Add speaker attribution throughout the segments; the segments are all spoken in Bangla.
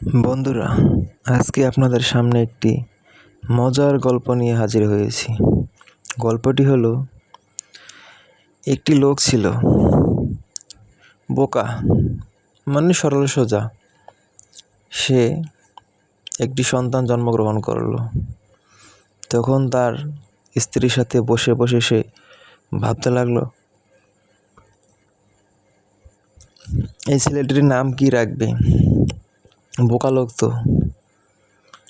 Speaker 1: বন্ধুরা, আজকে আপনাদের সামনে একটি মজার গল্প নিয়ে হাজির হয়েছি। গল্পটি হলো, একটি লোক ছিল, বোকা মানে সরল সোজা। সে একটি সন্তান জন্মগ্রহণ করল। তখন তার স্ত্রীর সাথে বসে বসে সে ভাবতে লাগল, এই ছেলেটির নাম কি রাখবে? বোকা লোক তো।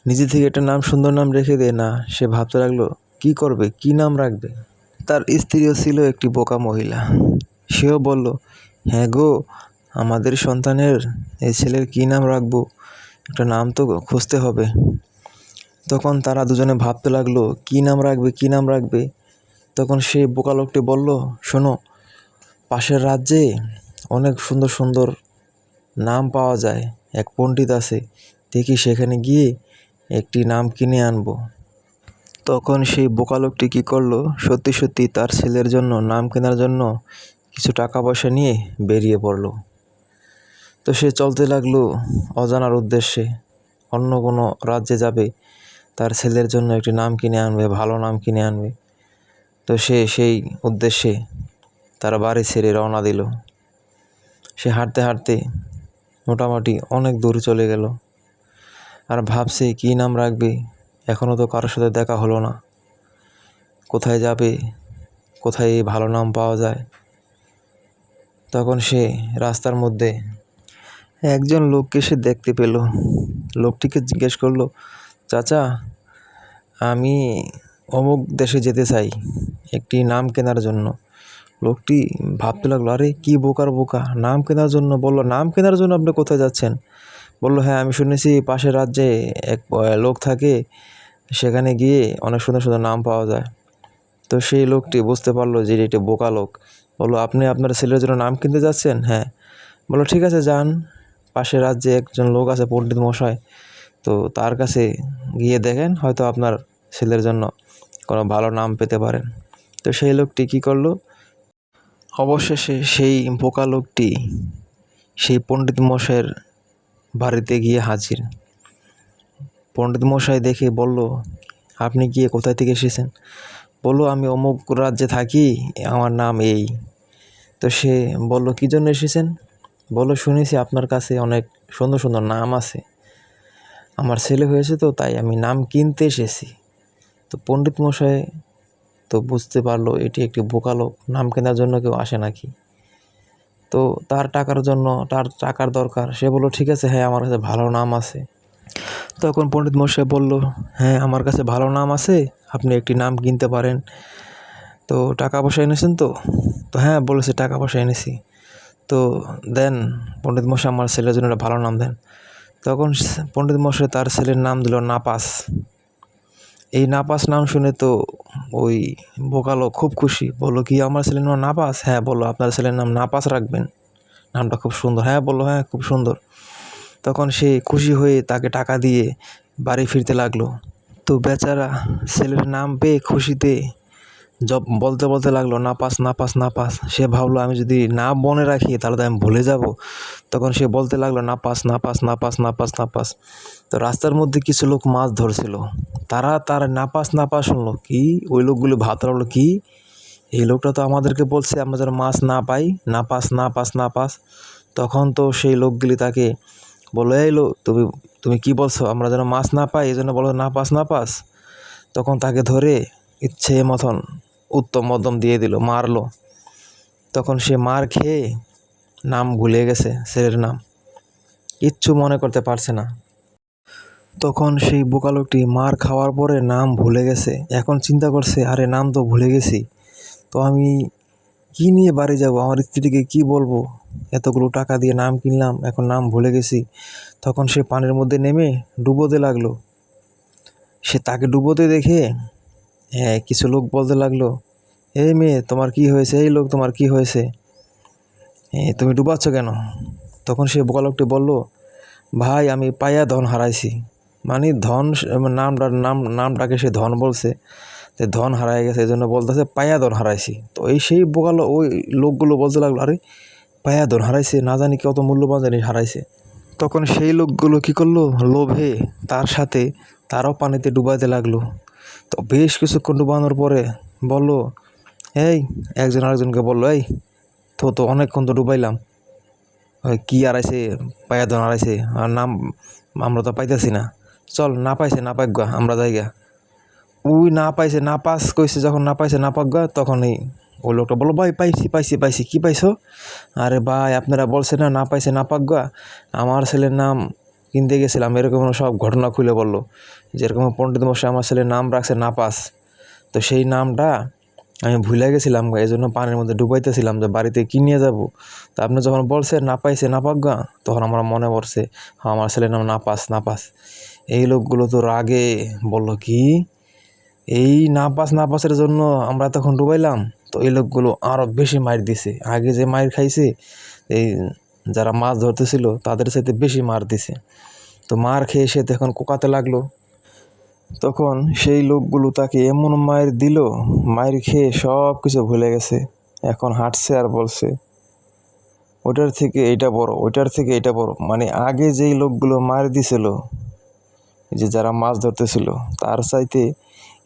Speaker 1: নিজে থেকে একটা নাম সুন্দর নাম রেখে দেয় না, সে ভাবতে লাগল, কি করবে? কি নাম রাখবে? তার স্ত্রীও ছিল একটি বোকা মহিলা। সেও বলল হ্যাঁ গো, আমাদের সন্তানের, এই ছেলের কি নাম রাখব? একটা নাম তো খুঁজতে হবে। তখন তারা দুজনে ভাবতে লাগল, কি নাম রাখবে? কি নাম রাখবে? তখন সেই বোকা লোকটি বলল, শোনো, পাশের রাজ্যে অনেক সুন্দর সুন্দর নাম পাওয়া যায়। এক পণ্ডিত আছে, দেখি সেখানে গিয়ে একটি নাম কিনে আনব। তখন সেই বোকা লোকটি কী করল? সত্যি সত্যি তার ছেলের জন্য, নাম কেনার জন্য কিছু টাকা পয়সা নিয়ে বেরিয়ে পড়ল। তো সে চলতে লাগল অজানার উদ্দেশ্যে। অন্য কোনো রাজ্যে যাবে, তার ছেলের জন্য একটি নাম কিনে আনবে, ভালো নাম কিনে আনবে। তো সে সেই উদ্দেশ্যে তার বাড়ি ছেড়ে রওনা দিল। সে হাঁটতে হাঁটতে মোটামুটি অনেক দূর চলে গেল। আর ভাবছে কী নাম রাখবে? এখনও তো কারোর সাথে দেখা হলো না। কোথায় যাবে? কোথায় এই ভালো নাম পাওয়া যায়? তখন সে রাস্তার মধ্যে একজন লোককে সে দেখতে পেল। লোকটিকে জিজ্ঞেস করল, চাচা, আমি অমুক দেশে যেতে চাই। একটি নাম কেনার জন্য। লোকটি ভাবতে লাগল, আরে, কি বোকার বোকা? নাম কেনার জন্য? বলল, নাম কেনার জন্য আপনি কোথায় যাচ্ছেন? বলল হ্যাঁ আমি শুনেছি পাশের রাজ্যে এক লোক থাকে, সেখানে গিয়ে অনেক সুন্দর সুন্দর নাম পাওয়া যায়। তো সেই লোকটি বুঝতে পারল যে এটি বোকা লোক। বলল, আপনি আপনার ছেলের জন্য নাম কিনতে যাচ্ছেন? হ্যাঁ। বলল, ঠিক আছে, যান। পাশের রাজ্যে একজন লোক আছে, পণ্ডিত মশাই। তো তার কাছে গিয়ে দেখেন, হয়তো আপনার ছেলের জন্য কোনো ভালো নাম পেতে পারেন। তো সেই লোকটি কী করল অবশেষে সেই বোকা লোকটি সেই পণ্ডিত মশাইয়ের বাড়িতে গিয়ে হাজির। পণ্ডিত মশাই দেখে বলল, আপনি গিয়ে কোথায় থেকে এসেছেন? বলল, আমি অমুক রাজ্যে থাকি, আমার নাম এই। তো সে বলল, কী জন্য এসেছেন? বলল, শুনেছি আপনার কাছে অনেক সুন্দর সুন্দর নাম আছে। আমার ছেলে হয়েছে তো, তাই আমি নাম কিনতে এসেছি। তো পণ্ডিত মশাই তো বুঝতে পারল এটি একটি বোকা লোক। নাম কেনার জন্য কেউ আসে নাকি? তো তার টাকার জন্য, তার টাকার দরকার। সে বলল, ঠিক আছে হ্যাঁ আমার কাছে ভালো নাম আছে। তখন পণ্ডিত মশাই বলল হ্যাঁ আমার কাছে ভালো নাম আছে, আপনি একটি নাম কিনতে পারেন। তো টাকা পয়সা এনেছেন তো? তো হ্যাঁ বলেছে, টাকা পয়সা এনেছি। তো দেন, পণ্ডিত মশাই, আমার ছেলের জন্য একটা ভালো নাম দেন। তখন পণ্ডিত মশাই তার ছেলের নাম দিল নাপাস। এই নাপাস নাম শুনে তো ওই বোকালো খুব খুশি। বলল, কি আমার ছেলের নাম নাপাস? হ্যাঁ বলল, আপনার ছেলের নাম নাপাস রাখবেন। নামটা খুব সুন্দর। হ্যাঁ বলল হ্যাঁ খুব সুন্দর। তখন সে খুশি হয়ে তাকে টাকা দিয়ে বাড়ি ফিরতে লাগল। তো বেচারা ছেলের নাম পেয়ে খুশিতে জব বলতে বলতে লাগল না পাস না পাস না পাস সে ভাবলো আমি যদি না মনে রাখি তাহলে তো আমি ভুলে যাব তখন সে বলতে লাগল না পাস না পাস না পাস না পাস না পাস তো রাস্তার মধ্যে কিছু লোক মাছ ধরছিল তারা তার না পাস না পাস শুনলো কি ওই লোকগুলো ভাবতে লাগল কি এই লোকটা তো আমাদেরকে বলছে আমরা যেন মাছ না পাই না পাস না পাস না পাস তখন তো সেই লোকগুলি তাকে বলল এই লোক তুমি তুমি কি বলছো আমরা যেন মাছ না পাই এই জন্য বলো না পাস না পাস তখন তাকে ধরে ইচ্ছে মতন উত্তম মধ্যম দিয়ে দিল, মারলো। তখন সে মার খেয়ে নাম ভুলে গেছে, ছেলের নাম। কিচ্ছু মনে করতে পারছে না। তখন সেই বোকা লোকটি মার খাওয়ার পরে নাম ভুলে গেছে। এখন চিন্তা করছে, আরে নাম তো ভুলে গেছি। তো আমি কী নিয়ে বাড়ি যাব? আমার স্ত্রীকে কি বলব? এতগুলো টাকা দিয়ে নাম কিনলাম, এখন নাম ভুলে গেছি। তখন সে পানির মধ্যে নেমে ডুবোতে লাগল। সে তাকে ডুবোতে দেখে হ্যাঁ কিছু লোক বলতে লাগল এই মেয়ে, তোমার কি হয়েছে? এই লোক, তোমার কি হয়েছে? তুমি ডুবাচ্ছ কেন? তখন সে বোকা লোকটি বলল, ভাই, আমি পায়া ধন হারাইছি। মানে ধন নামটা, নাম, নামটাকে সে ধন বলছে, যে ধন হারাই গেছে এই জন্য বলতেছে, পায়া ধন হারাইছি। তো এই সেই বোকালো, ওই লোকগুলো বলতে লাগল, আরে, পায়া ধন হারাইছে, না জানি কত মূল্যবান জিনিস হারাইছে। তখন সেই লোকগুলো কী করল? লোভে তার সাথে তারও পানিতে ডুবাইতে লাগল। তো বেশ কিছুক্ষণ ডুবানোর পরে বলল এই, একজন আরেকজনকে বলল, এই, তো তো অনেকক্ষণ তো ডুবাইলাম। ওই কী আড়াইছে পায়া দন আড়াইছে আর নাম আমরা তো পাইতেছি না। চল, না পাইছে, না পাক আমরা যাইগা উই না পাইছে, না পাস, কইছে, যখন না পাইছে, না পাক গা, তখনই ওই লোকটা বলল, ভাই, পাইছি পাইছি পাইছি, কী পাইছো? আরে ভাই, আপনারা বলছেন না না পাইছে, না পাক আমার ছেলের নাম কিনতে গেছিলাম, এরকম সব ঘটনা খুলে বলল যেরকম পণ্ডিত মশাই আমার ছেলের নাম রাখছে, না পাস। তো সেই নামটা আমি ভুলে গেছিলাম এই জন্য পানির মধ্যে ডুবাইতেছিলাম যে বাড়িতে কি নিয়ে যাব। তা আপনি যখন বলছেন না পাইছে, না পাক গা, তখন আমার মনে পড়ছে হ্যাঁ আমার ছেলের নাম না পাস না পাস এই লোকগুলো তো রাগে, বলল, কি? এই না পাস না পাসের জন্য আমরা তখন ডুবাইলাম? তো এই লোকগুলো আরও বেশি মার দিছে। আগে যে মার খাইছে, এই যারা মাছ ধরতেছিল, তাদের সাথে বেশি মার দিছে। তো মার খেয়ে সে তখন কোকাতে লাগল। তখন সেই লোকগুলো তাকে এমন মায়ের দিল, মায়ের খেয়ে সব কিছু ভুলে গেছে। এখন হাঁটছে আর বলছে, ওটার থেকে এটা বড় ওইটার থেকে এটা বড়। মানে আগে যেই লোকগুলো মার দিছিল যে যারা মাছ ধরতেছিল, তার চাইতে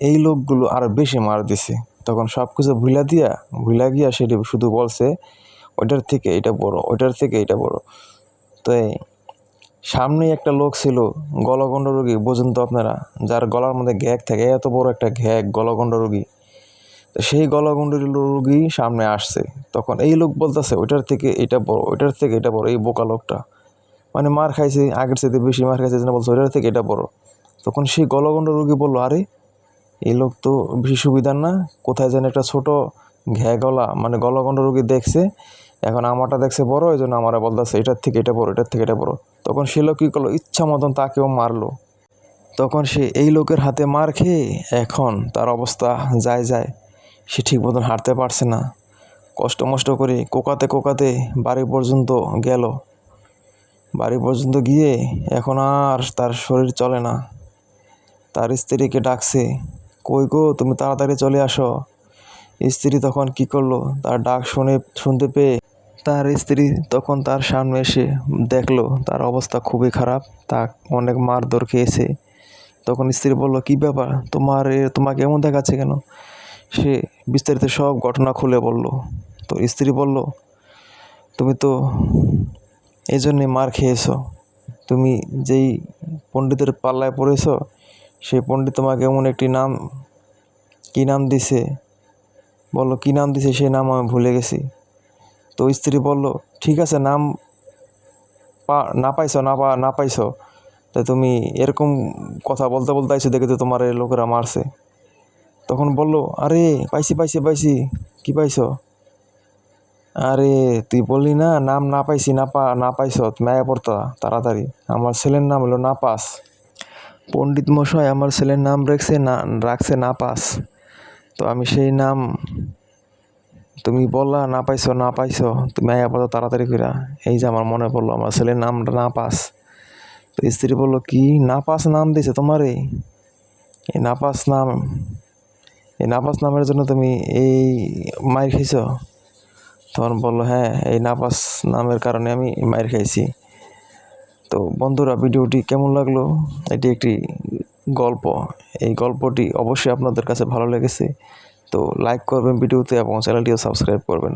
Speaker 1: এই লোকগুলো আর বেশি মার দিছে। তখন সব কিছু ভুলা দিয়া ভুলা গিয়া সেটি শুধু বলছে ওইটার থেকে এটা বড় ওইটার থেকে এটা বড়। তো সামনেই একটা লোক ছিল, গলগণ্ড রোগী। বোঝেন তো আপনারা, যার গলার মধ্যে ঘ্যাক থাকে, এত বড় একটা ঘ্যাক, গলগণ্ড রোগী। তো সেই গলগণ্ড রোগী সামনে আসছে। তখন এই লোক বলতেছে, ওইটার থেকে এটা বড়, ওইটার থেকে এটা বড়, এই বোকা লোকটা। মানে মার খাইছে, আগের সাথে বেশি মার খাইছে, যেন বলছে, ওইটার থেকে এটা বড়। তখন সেই গলগণ্ড রোগী বলল, আরে, এই লোক তো বেশি সুবিধার না, কোথায় যেন একটা ছোট ঘ্যা গলা মানে গলগণ্ড রোগী দেখছে, এখন আমারটা দেখছে বড় এই জন্য আমারা বলতেছে, এটার থেকে এটা বড়, এটার থেকে এটা বড়। তখন সে লোক কী করল, ইচ্ছা মতন তাকেও মারলো। তখন সে এই লোকের হাতে মার খেয়ে এখন তার অবস্থা যায় যায়। সে ঠিক মতন হাঁটতে পারছে না। কষ্ট মষ্ট করে কোকাতে কোকাতে বাড়ি পর্যন্ত গেল। বাড়ি পর্যন্ত গিয়ে এখন আর তার শরীর চলে না। তার স্ত্রীকে ডাকছে, কই গো, তুমি তাড়াতাড়ি চলে আসো। স্ত্রী তখন কি করল, তার ডাক শুনে, শুনতে পেয়ে তার স্ত্রী তখন তার সামনে এসে দেখল, তার অবস্থা খুবই খারাপ, তা অনেক মারধর খেয়েছে। তখন স্ত্রী বলল, কি ব্যাপার? তোমার তোমাকে এমন দেখাচ্ছে কেন? সে বিস্তারিত সব ঘটনা খুলে বলল। তো স্ত্রী বলল, তুমি তো এই জন্যে মার খেয়েছো। তুমি যেই পণ্ডিতের পাল্লায় পড়েছ সেই পণ্ডিত তোমাকে এমন একটি নাম, কী নাম দিছে? বলল, কী নাম দিছে? সেই নাম আমি ভুলে গেছি। তো স্ত্রী বলল, ঠিক আছে, নাম পা, না পাইছো, না পা, না পাইছো। তা তুমি এরকম কথা বলতে বলতে আইসো, দেখে তো তোমার লোকেরা মারছে। তখন বলল, আরে, পাইছি পাইছি পাইছি। কি পাইছো? আরে, তুই বললি না, নাম না পাইছি, না পা, না পাইছ, মায়া পড়তা, তাড়াতাড়ি। আমার ছেলের নাম হলো না পাস। পণ্ডিত মশাই, আমার ছেলের নাম রাখছে, না রাখছে না পাস। তো আমি সেই নাম তুমি বললা, না পাইছো না পাইছো। তুমি আয়া পড়ো তাড়াতাড়ি কইরা, এই যে আমার মনে পড়ল, আমার ছেলের নামটা না পাস। তো স্ত্রী বলল, কি? না পাস নাম দিছে তোমারে? এই নাপাস নাম, এই নাপাস নামের জন্য তুমি এই মায়ের খেয়েছো তখন বলল হ্যাঁ এই নাপাস নামের কারণে আমি মায়ের খাইছি। তো বন্ধুরা, ভিডিওটি কেমন লাগল? এটি একটি গল্প। এই গল্পটি অবশ্যই আপনাদের কাছে ভালো লেগেছে। তো লাইক করবেন ভিডিওতে এবং চ্যানেলটিও সাবস্ক্রাইব করবেন।